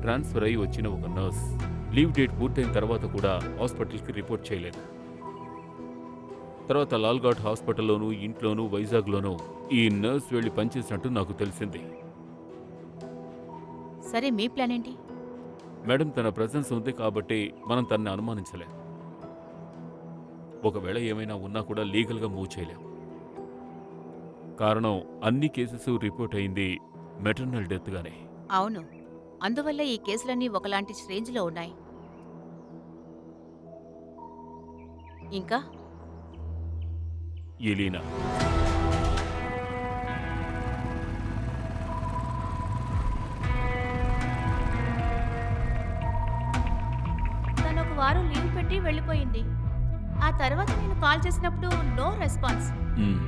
Transfer అయి వచ్చిన ఒక నర్స్. లీవ్ డేట్ పూర్తయిన తర్వాత కూడా హాస్పిటల్కి రిపోర్ట్ చేయలేదు. తర్వాత లాల్ఘాట్ హాస్పిటల్లోనూ ఇంట్లోనూ వైజాగ్లోనూ ఈ నర్స్ వెళ్ళి పనిచేసినట్టు నాకు తెలిసింది. సరే మీ ప్లాన్ ఏంటి? మేడం తన ప్రజెన్స్ ఉంది కాబట్టి మనం తనని అనుమానించలేం ఒకవేళ ఏమైనా ఉన్నా కూడా లీగల్గా మూవ్ చేయలేం. కారణం అన్ని కేసెస్ రిపోర్ట్ అయింది మెటర్నల్ డెత్గానే. అవును. అందువల్ల ఈ కేసులన్నీ ఒకలాంటి రేంజ్లో ఉన్నాయి. ఇంకా? ఎలీనా. తను ఒక వారం లీవ్ పెట్టి వెళ్ళిపోయింది. ఆ తర్వాత నేను కాల్ చేసినప్పుడు నో రెస్పాన్స్. మ్మ్.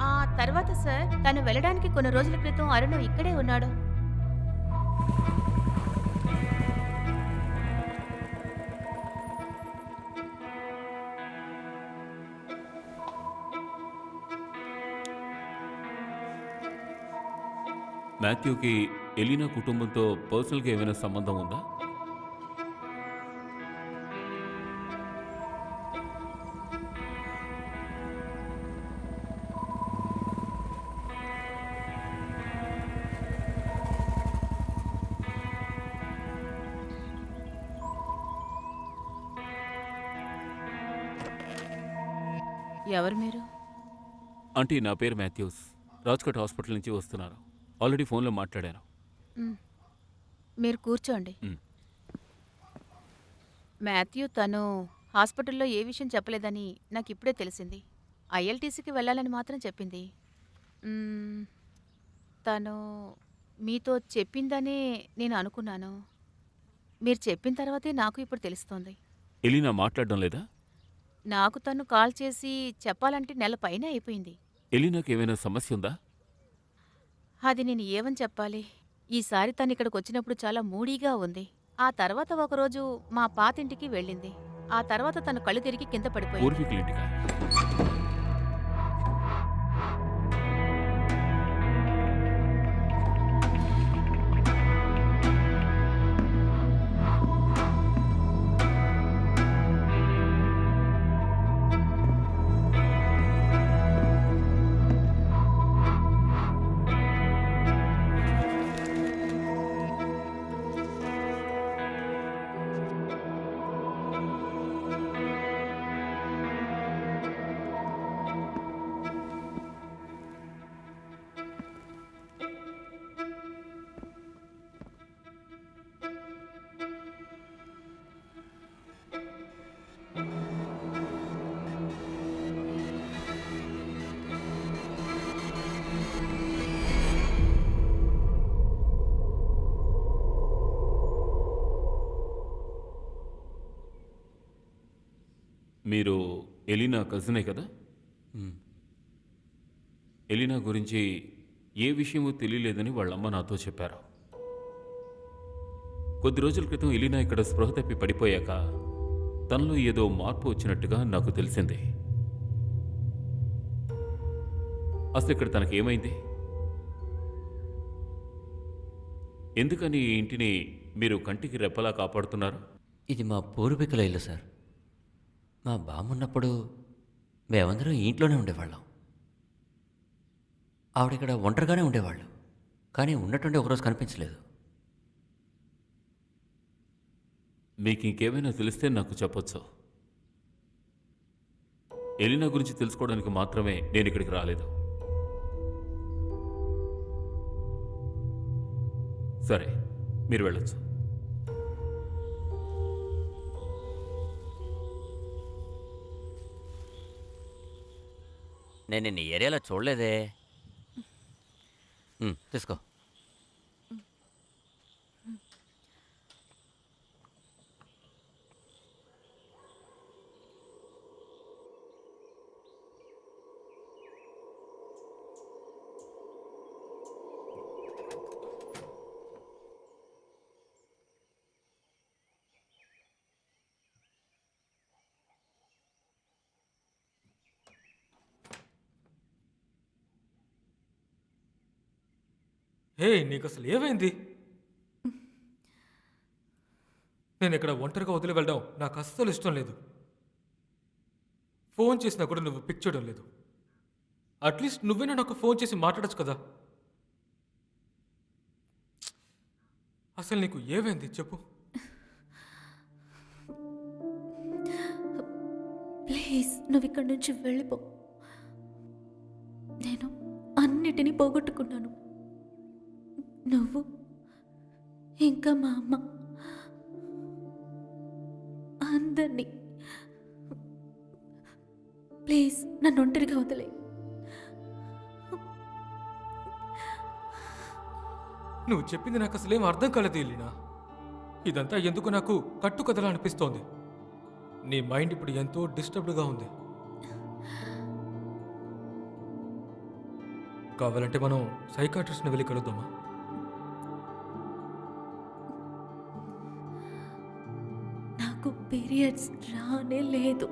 ఆ తర్వాత సార్ తను వెళ్ళడానికి కొన్ని రోజుల క్రితం అరుణ్ ఇక్కడే ఉన్నాడు. మాథ్యూకి ఎలీనా కుటుంబంతో పర్సనల్గా ఏమైనా సంబంధం ఉందా? ఎవరు మీరు? అంటే నా పేరు మాథ్యూస్. రాజ్కోట్ హాస్పిటల్ నుంచి వస్తున్నాను ఆల్రెడీ ఫోన్లో మాట్లాడాను. మీరు కూర్చోండి. మ్. మాథ్యూ తను హాస్పిటల్లో ఏ విషయం చెప్పలేదని నాకు ఇప్పుడే తెలిసింది. ఐఎల్టీసీకి వెళ్ళాలని మాత్రం చెప్పింది. తను మీతో చెప్పిందనే నేను అనుకున్నాను. మీరు చెప్పిన తర్వాతే నాకు ఇప్పుడు తెలుస్తోంది. ఎలీనా మాట్లాడడం లేదా? నాకు తను కాల్ చేసి చెప్పాలంటే నెల పైన అయిపోయింది. ఎలీనాకి ఏమైనా సమస్య ఉందా? అది నేను ఏమని చెప్పాలి? ఈసారి తను ఇక్కడికి వచ్చినప్పుడు చాలా మూడీగా ఉంది. ఆ తర్వాత ఒకరోజు మా పాతింటికి వెళ్ళింది. ఆ తర్వాత తను కళ్ళు తిరిగి కింద పడిపోయింది. మీరు ఎలీనా కజినే కదా? ఎలీనా గురించి ఏ విషయమూ తెలియలేదని వాళ్ళమ్మ నాతో చెప్పారు. కొద్ది రోజుల క్రితం ఎలీనా ఇక్కడ స్పృహ తప్పి పడిపోయాక తనలో ఏదో మార్పు వచ్చినట్టుగా నాకు తెలిసింది. అసలు ఇక్కడ తనకి ఏమైంది ఎందుకని ఈ ఇంటిని మీరు కంటికి రెప్పలా కాపాడుతున్నారు? ఇది మా పూర్వీకుల ఇల్లు సార్. మా బామ్మున్నప్పుడు మేమందరం ఇంట్లోనే ఉండేవాళ్ళం. ఆవిడ ఇక్కడ ఒంటరిగానే ఉండేవాళ్ళు కానీ ఉన్నటువంటి ఒకరోజు కనిపించలేదు. మీకు ఇంకేమైనా తెలిస్తే నాకు చెప్పొచ్చు. ఎలినా గురించి తెలుసుకోవడానికి మాత్రమే నేను ఇక్కడికి రాలేదు. సరే మీరు వెళ్ళొచ్చు. నేను నిన్న ఏరియాలో చూడలేదే. తీసుకో. హే నీకు అసలు ఏమైంది? నేను ఇక్కడ ఒంటరిగా వదిలి వెళ్ళడం నాకు అస్సలు ఇష్టం లేదు. ఫోన్ చేసినా కూడా నువ్వు పిక్ చేయడం లేదు. అట్లీస్ట్ నువ్వైనా నాకు ఫోన్ చేసి మాట్లాడచ్చు కదా. అసలు నీకు ఏమైంది? చెప్పు. ప్లీజ్ నువ్వు ఇక్కడి నుంచి వెళ్ళిపో. నేను అన్నిటినీ పోగొట్టుకున్నాను. నువ్వు ఇంకా మా అమ్మ అందరినీ. ప్లీజ్ నన్ను ఒంటరిగా వదిలే. నువ్వు చెప్పింది నాకు అసలేం అర్థం కాలేదు ఇల్లీనా. ఇదంతా ఎందుకు నాకు కట్టుకథలా అనిపిస్తోంది? నీ మైండ్ ఇప్పుడు ఎంతో డిస్టర్బ్డ్గా ఉంది. కావాలంటే మనం సైకాట్రిస్ట్ని వెళ్ళి కలుద్దామా? నాకు పీరియడ్స్ రానే లేదు.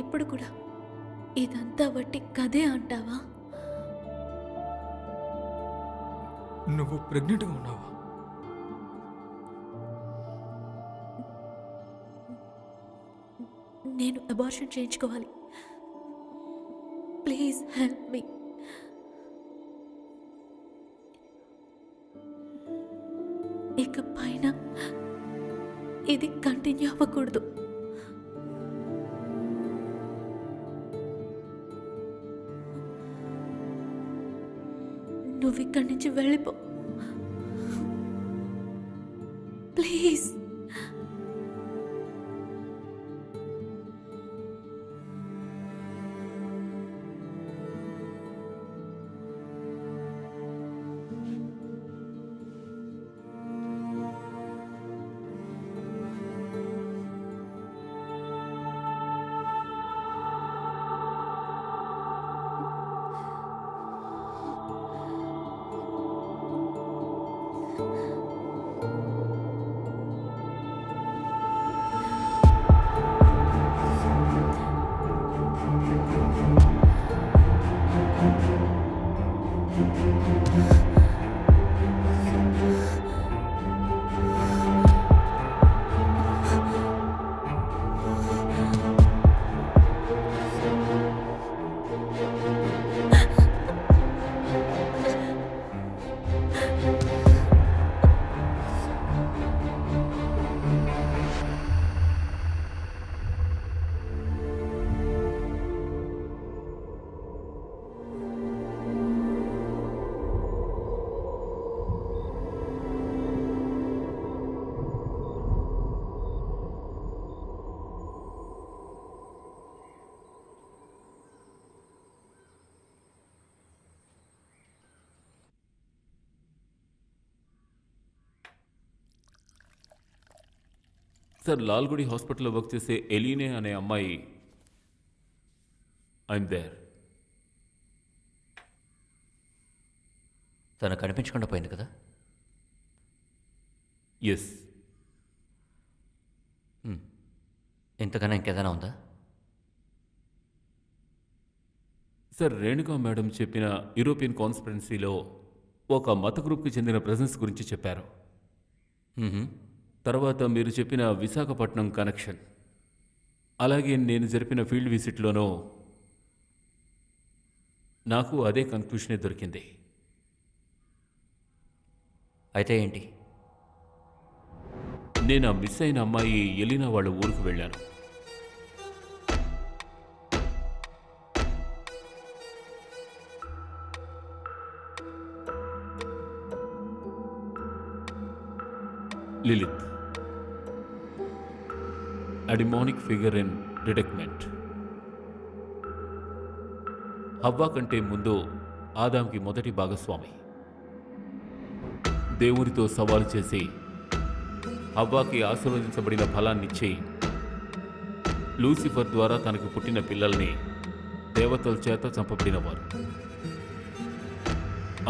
ఇప్పుడు కూడా ఇదంతా వట్టి కదే అంటావా? నువ్వు ప్రెగ్నెంట్గా ఉన్నావా? నేను అబార్షన్ చేయించుకోవాలి. ప్లీజ్ హెల్ప్ మీ ఇక పైన ఇది కంటిన్యూ అవ్వకూడదు. నువ్వు ఇక్కడి నుంచి వెళ్ళిపో. సార్ లాల్గుడి హాస్పిటల్లో వర్క్ చేసే ఎలీనే అనే అమ్మాయి. ఐఎమ్ దేర్ తను కనిపించకుండా పోయింది కదా? ఎస్ ఇంతకన్నా ఇంకేదైనా ఉందా? సార్ రేణుకా మేడం చెప్పిన యూరోపియన్ కాన్స్పరెన్సీలో ఒక మత గ్రూప్కి చెందిన ప్రెజెన్స్ గురించి చెప్పారు. మ్మ్హ. తర్వాత మీరు చెప్పిన విశాఖపట్నం కనెక్షన్. అలాగే నేను జరిపిన ఫీల్డ్ విజిట్లోనూ నాకు అదే కన్క్లూషనే దొరికింది. అయితే ఏంటి? నేను ఆ మిస్ అయిన అమ్మాయి ఎలినా వాళ్ళ ఊరికి వెళ్ళాను. Lilith. A demonic figure in detachment. హవ్వా కంటే ముందు ఆదాంకి మొదటి భాగస్వామి. దేవునితో సవాలు చేసి హవ్వాకి ఆశీర్వదించబడిన ఫలాన్నిచ్చి లూసిఫర్ ద్వారా తనకు పుట్టిన పిల్లల్ని దేవతల చేత చంపబడినవారు.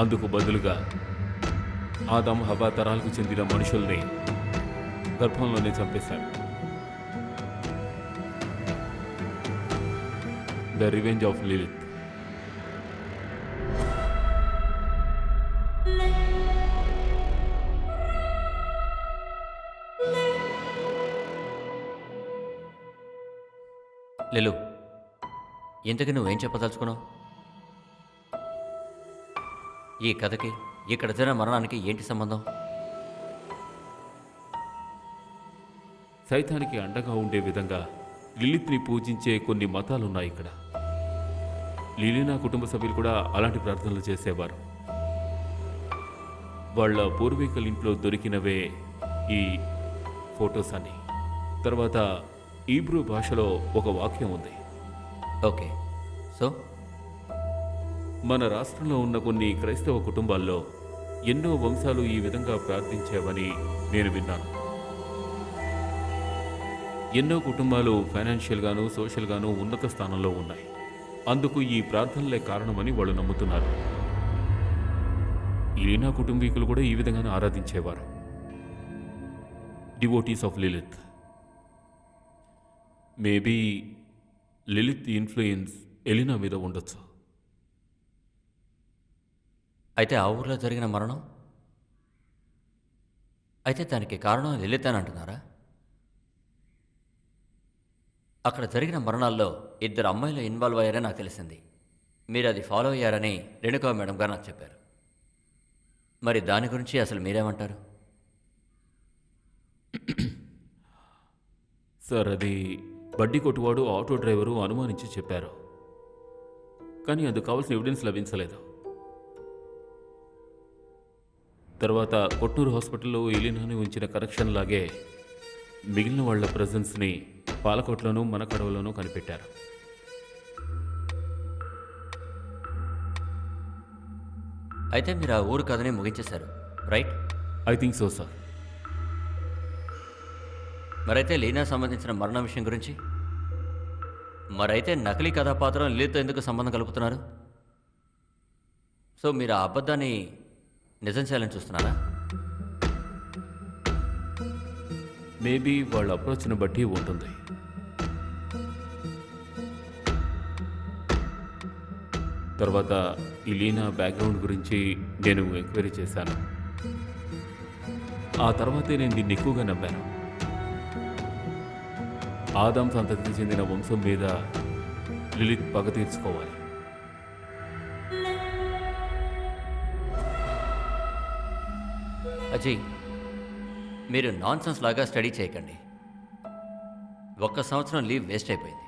అందుకు బదులుగా ఆదాం హవ్వా తరాలకు చెందిన మనుషుల్ని గర్భంలోనే చంపేశాడు. ద రివెంజ్ ఆఫ్ లిలిత్ లెలు ఇంతకీ నువ్వేం చెప్పదలుచుకున్నావు? ఈ కథకి ఇక్కడ జరిగిన మరణానికి ఏంటి సంబంధం? సైతానికి అండగా ఉండే విధంగా లిలిత్ని పూజించే కొన్ని మతాలున్నాయి ఇక్కడ. లిలినా కుటుంబ సభ్యులు కూడా అలాంటి ప్రార్థనలు చేసేవారు. వాళ్ళ పూర్వీకుల ఇంట్లో దొరికినవే ఈ ఫొటోస్ అని. తర్వాత ఈబ్రూ భాషలో ఒక వాక్యం ఉంది. ఓకే. సో? మన రాష్ట్రంలో ఉన్న కొన్ని క్రైస్తవ కుటుంబాల్లో ఎన్నో వంశాలు ఈ విధంగా ప్రార్థించేవని నేను విన్నాను. ఎన్నో కుటుంబాలు ఫైనాన్షియల్గాను సోషల్గాను ఉన్నత స్థానంలో ఉన్నాయి. అందుకు ఈ ప్రార్థనలే కారణమని వాళ్ళు నమ్ముతున్నారు. లీనా కుటుంబీకులు కూడా ఈ విధంగానే ఆరాధించేవారు. Devotees of Lilith maybe Lilith influence Elina మీద ఉండొచ్చు. అయితే ఆ ఊర్లో జరిగిన మరణం? అయితే దానికి కారణం లిలిత్ అని అంటున్నారా? అక్కడ జరిగిన మరణాల్లో ఇద్దరు అమ్మాయిలు ఇన్వాల్వ్ అయ్యారని నాకు తెలిసింది. మీరు అది ఫాలో అయ్యారని రేణుకా మేడం గారు నాకు చెప్పారు. మరి దాని గురించి అసలు మీరేమంటారు? సార్ అది బడ్డీ కొట్టువాడు ఆటో డ్రైవరు అనుమానించి చెప్పారు. కానీ అందుకు కావాల్సిన ఎవిడెన్స్ లభించలేదు. తర్వాత కొట్నూరు హాస్పిటల్లో ఎలినాని ఉంచిన కరెక్షన్ లాగే మిగిలిన వాళ్ళ ప్రజెన్స్ని పాలకోట్లోనూ మనకడవలోనూ కనిపెట్టారు. అయితే మీరు ఆ ఊరు కథని ముగించేశారు right? I think so sir. మరైతే లీనా సంబంధించిన మరణం విషయం గురించి? మరైతే నకిలీ కథాపాత్రం లీతో ఎందుకు సంబంధం కలుపుతున్నారు? సో మీరు ఆ అబద్ధాన్ని నిజం చేయాలని చూస్తున్నారా? మేబీ వాళ్ళ అప్రోచ్ని బట్టి ఉంటుంది. తర్వాత ఈ లీనా బ్యాక్గ్రౌండ్ గురించి నేను ఎంక్వైరీ చేశాను. ఆ తర్వాతే నేను దీన్ని ఎక్కువగా నమ్మాను. ఆదాం సంతతికి చెందిన వంశం మీద లిలిత్ పగ తీర్చుకోవాలి. అజయ్ మీరు నాన్సెన్స్ లాగా స్టడీ చేయకండి. ఒక్క సంవత్సరం లీవ్ వేస్ట్ అయిపోయింది.